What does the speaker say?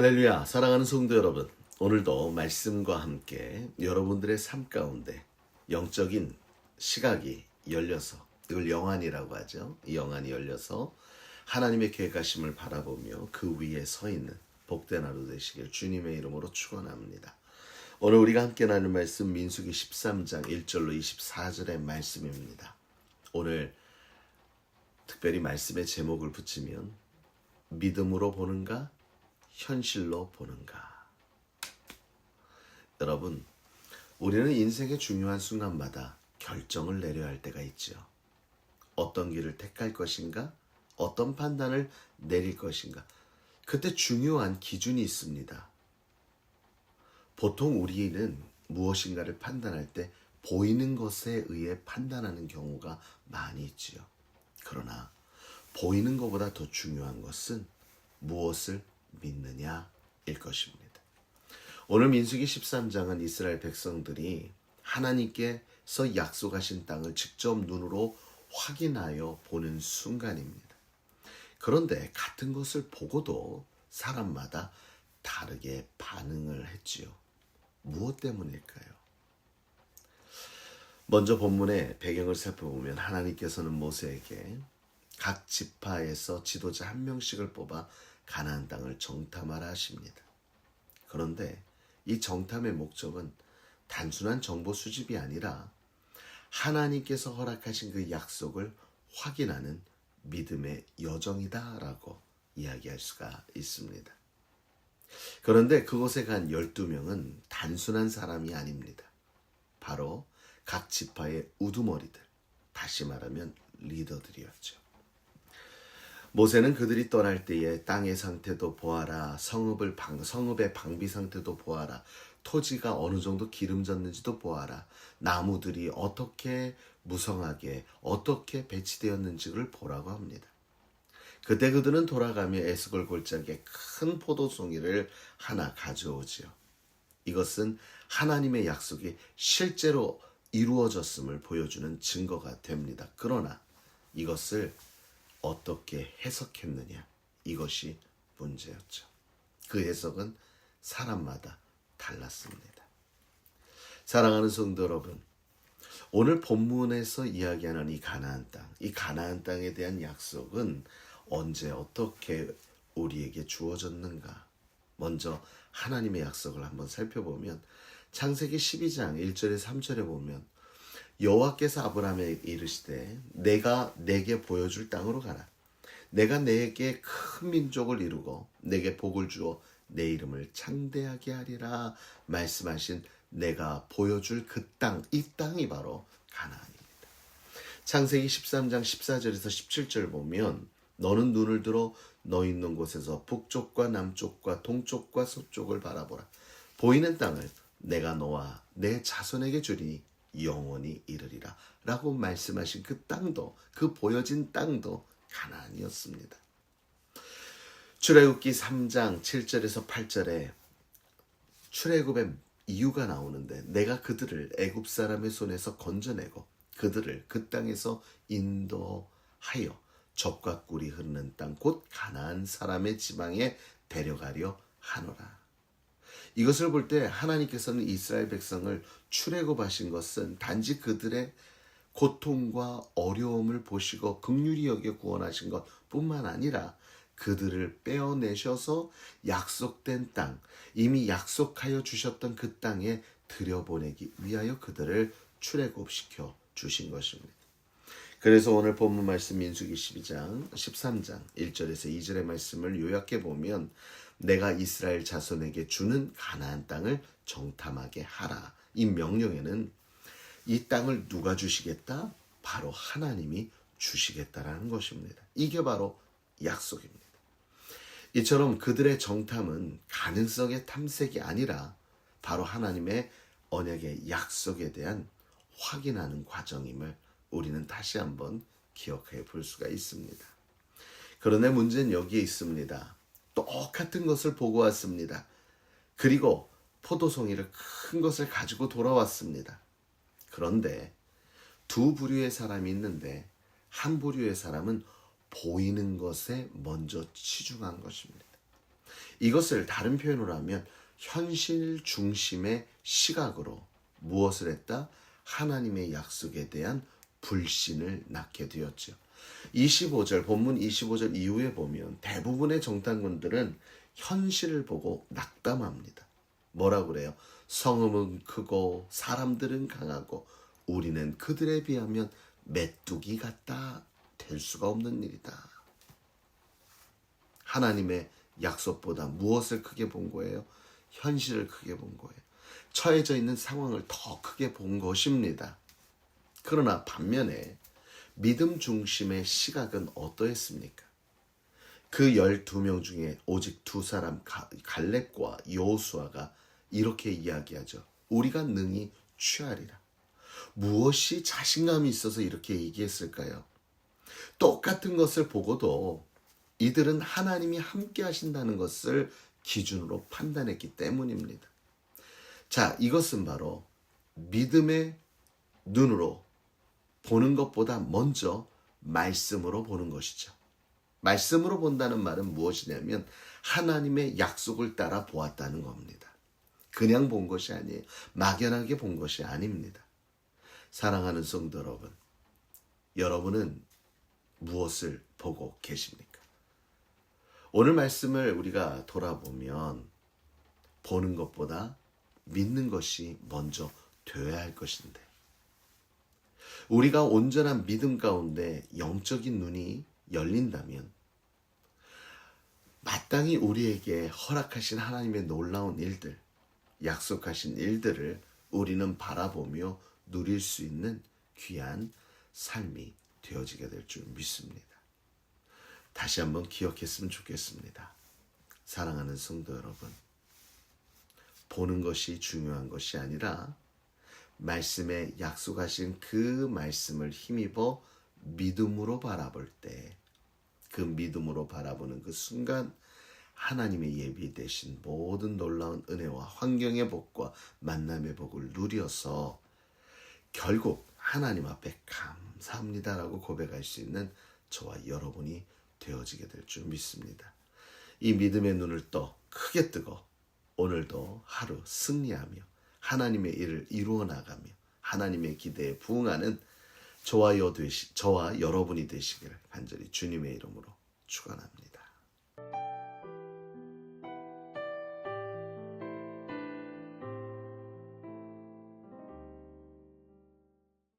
할렐루야, 사랑하는 성도 여러분. 오늘도 말씀과 함께 여러분들의 삶 가운데 영적인 시각이 열려서 이걸 영안이라고 하죠. 이 영안이 열려서 하나님의 계획하심을 바라보며 그 위에 서 있는 복된 하루 되시길 주님의 이름으로 축원합니다. 오늘 우리가 함께 나눌 말씀 민수기 13장 1절로 24절의 말씀입니다. 오늘 특별히 말씀의 제목을 붙이면 믿음으로 보는가 현실로 보는가 여러분 우리는 인생의 중요한 순간마다 결정을 내려야 할 때가 있죠. 어떤 길을 택할 것인가 어떤 판단을 내릴 것인가 그때 중요한 기준이 있습니다. 보통 우리는 무엇인가를 판단할 때 보이는 것에 의해 판단하는 경우가 많이 있지요. 그러나 보이는 것보다 더 중요한 것은 무엇을 믿느냐일 것입니다. 오늘 민수기 13장은 이스라엘 백성들이 하나님께서 약속하신 땅을 직접 눈으로 확인하여 보는 순간입니다. 그런데 같은 것을 보고도 사람마다 다르게 반응을 했지요. 무엇 때문일까요? 먼저 본문의 배경을 살펴보면 하나님께서는 모세에게 각 지파에서 지도자 한 명씩을 뽑아 가나안 땅을 정탐하라 하십니다. 그런데 이 정탐의 목적은 단순한 정보 수집이 아니라 하나님께서 허락하신 그 약속을 확인하는 믿음의 여정이다라고 이야기할 수가 있습니다. 그런데 그곳에 간 12명은 단순한 사람이 아닙니다. 바로 각 지파의 우두머리들, 다시 말하면 리더들이었죠. 모세는 그들이 떠날 때에 땅의 상태도 보아라, 성읍을 방, 성읍의 방비 상태도 보아라, 토지가 어느 정도 기름졌는지도 보아라, 나무들이 어떻게 무성하게, 어떻게 배치되었는지를 보라고 합니다. 그때 그들은 돌아가며 에스골 골짜기에 큰 포도송이를 하나 가져오지요. 이것은 하나님의 약속이 실제로 이루어졌음을 보여주는 증거가 됩니다. 그러나 이것을 어떻게 해석했느냐 이것이 문제였죠. 그 해석은 사람마다 달랐습니다. 사랑하는 성도 여러분, 오늘 본문에서 이야기하는 이 가나안 땅, 이 가나안 땅에 대한 약속은 언제 어떻게 우리에게 주어졌는가? 먼저 하나님의 약속을 한번 살펴보면 창세기 12장 1절에 3절에 보면 여호와께서 아브라함에게 이르시되 내가 내게 보여줄 땅으로 가라. 내가 내게 큰 민족을 이루고 내게 복을 주어 내 이름을 창대하게 하리라 말씀하신 내가 보여줄 그 땅, 이 땅이 바로 가나안입니다. 창세기 13장 14절에서 17절 보면 너는 눈을 들어 너 있는 곳에서 북쪽과 남쪽과 동쪽과 서쪽을 바라보라. 보이는 땅을 내가 너와 내 자손에게 주리니 영원히 이르리라. 라고 말씀하신 그 땅도, 그 보여진 땅도 가나안이었습니다. 출애굽기 3장 7절에서 8절에 출애굽의 이유가 나오는데 내가 그들을 애굽 사람의 손에서 건져내고 그들을 그 땅에서 인도하여 젖과 꿀이 흐르는 땅 곧 가나안 사람의 지방에 데려가려 하노라. 이것을 볼 때 하나님께서는 이스라엘 백성을 출애굽하신 것은 단지 그들의 고통과 어려움을 보시고 극률이 여겨 구원하신 것뿐만 아니라 그들을 빼어내셔서 약속된 땅, 이미 약속하여 주셨던 그 땅에 들여보내기 위하여 그들을 출애굽시켜 주신 것입니다. 그래서 오늘 본문 말씀 민수기 12장 13장 1절에서 2절의 말씀을 요약해 보면 내가 이스라엘 자손에게 주는 가나안 땅을 정탐하게 하라. 이 명령에는 이 땅을 누가 주시겠다? 바로 하나님이 주시겠다라는 것입니다. 이게 바로 약속입니다. 이처럼 그들의 정탐은 가능성의 탐색이 아니라 바로 하나님의 언약의 약속에 대한 확인하는 과정임을 우리는 다시 한번 기억해 볼 수가 있습니다. 그러나 문제는 여기에 있습니다. 똑같은 것을 보고 왔습니다. 그리고 포도송이를 큰 것을 가지고 돌아왔습니다. 그런데 두 부류의 사람이 있는데 한 부류의 사람은 보이는 것에 먼저 치중한 것입니다. 이것을 다른 표현으로 하면 현실 중심의 시각으로 무엇을 했다? 하나님의 약속에 대한 불신을 낳게 되었죠. 25절 본문 25절 이후에 보면 대부분의 정탐꾼들은 현실을 보고 낙담합니다. 뭐라고 그래요? 성음은 크고 사람들은 강하고 우리는 그들에 비하면 메뚜기 같다 될 수가 없는 일이다. 하나님의 약속보다 무엇을 크게 본 거예요? 현실을 크게 본 거예요. 처해져 있는 상황을 더 크게 본 것입니다. 그러나 반면에 믿음 중심의 시각은 어떠했습니까? 그 12명 중에 오직 두 사람 가- 갈렙과 여호수아가 이렇게 이야기하죠. 우리가 능히 취하리라. 무엇이 자신감이 있어서 이렇게 얘기했을까요? 똑같은 것을 보고도 이들은 하나님이 함께 하신다는 것을 기준으로 판단했기 때문입니다. 자, 이것은 바로 믿음의 눈으로 보는 것보다 먼저 말씀으로 보는 것이죠. 말씀으로 본다는 말은 무엇이냐면 하나님의 약속을 따라 보았다는 겁니다. 그냥 본 것이 아니에요. 막연하게 본 것이 아닙니다. 사랑하는 성도 여러분, 여러분은 무엇을 보고 계십니까? 오늘 말씀을 우리가 돌아보면 보는 것보다 믿는 것이 먼저 되어야 할 것인데 우리가 온전한 믿음 가운데 영적인 눈이 열린다면 마땅히 우리에게 허락하신 하나님의 놀라운 일들, 약속하신 일들을 우리는 바라보며 누릴 수 있는 귀한 삶이 되어지게 될 줄 믿습니다. 다시 한번 기억했으면 좋겠습니다. 사랑하는 성도 여러분, 보는 것이 중요한 것이 아니라 말씀에 약속하신 그 말씀을 힘입어 믿음으로 바라볼 때, 그 믿음으로 바라보는 그 순간 하나님의 예비되신 모든 놀라운 은혜와 환경의 복과 만남의 복을 누려서 결국 하나님 앞에 감사합니다라고 고백할 수 있는 저와 여러분이 되어지게 될 줄 믿습니다. 이 믿음의 눈을 떠 크게 뜨고 오늘도 하루 승리하며 하나님의 일을 이루어 나가며 하나님의 기대에 부응하는 저와 여 되시 저와 여러분이 되시기를 간절히 주님의 이름으로 축원합니다.